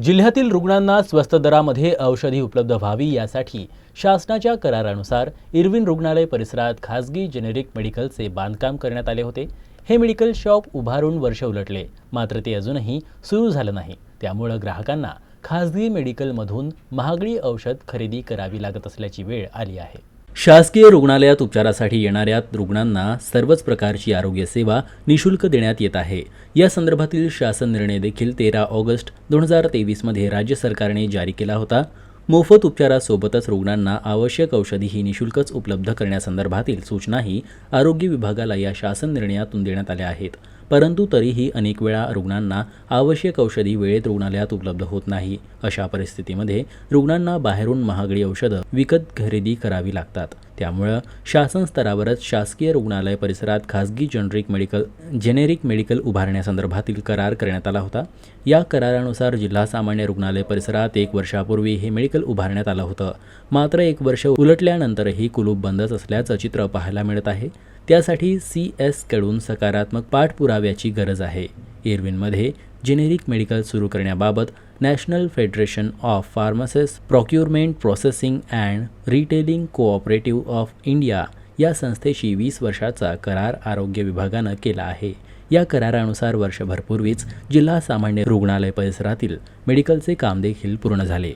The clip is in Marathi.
जिल्ह्यातील रुग्णांना स्वस्त दरामध्ये औषधी उपलब्ध व्हावी यासाठी शासनाच्या करारानुसार इरविन रुग्णालय परिसरात खासगी जेनेरिक मेडिकलचे बांधकाम करण्यात आले होते. हे मेडिकल शॉप उभारून वर्ष उलटले. मात्र ते अजूनही सुरू झालं नाही. त्यामुळं ग्राहकांना खासगी मेडिकलमधून महागडी औषध खरेदी करावी लागत असल्याची वेळ आली आहे. शासकीय रुग्णालयात उपचारासाठी येणाऱ्या रुग्णांना सर्वच प्रकारची आरोग्य सेवा निशुल्क देण्यात येत आहे. या संदर्भातील शासन निर्णय देखील तेरा ऑगस्ट दोन हजार तेवीसमध्ये राज्य सरकारने जारी केला होता. मोफत उपचारासोबतच रुग्णांना आवश्यक औषधीही निशुल्कच उपलब्ध करण्यासंदर्भातील सूचनाही आरोग्य विभागाला या शासन निर्णयातून देण्यात आल्या आहेत. परंतु तरीही अनेक वेळा रुग्णांना आवश्यक औषधी वेळेत रुग्णालयात उपलब्ध होत नाही. अशा परिस्थितीमध्ये रुग्णांना बाहेरून महागडी औषधं विकत खरेदी करावी लागतात. त्यामुळं शासन स्तरावरच शासकीय रुग्णालय परिसरात खासगी जनरिक मेडिकल जेनेरिक मेडिकल उभारण्यासंदर्भातील करार करण्यात आला होता. या करारानुसार जिल्हा सामान्य रुग्णालय परिसरात एक वर्षापूर्वी हे मेडिकल उभारण्यात आलं होतं. मात्र एक वर्ष उलटल्यानंतरही कुलूप बंदच असल्याचं चित्र पाहायला मिळत आहे. त्यासाठी सी एसकडून सकारात्मक पाठपुराव्याची गरज आहे. एरविनमध्ये जेनेरिक मेडिकल सुरू करण्याबाबत national federation of pharmacist procurement processing and retailing cooperative of India या संस्थेशी वीस वर्षाचा करार आरोग्य विभागानं केला आहे. या करारानुसार वर्षभरपूर्वीच जिल्हा सामान्य रुग्णालय परिसरातील मेडिकलचे काम देखील पूर्ण झाले.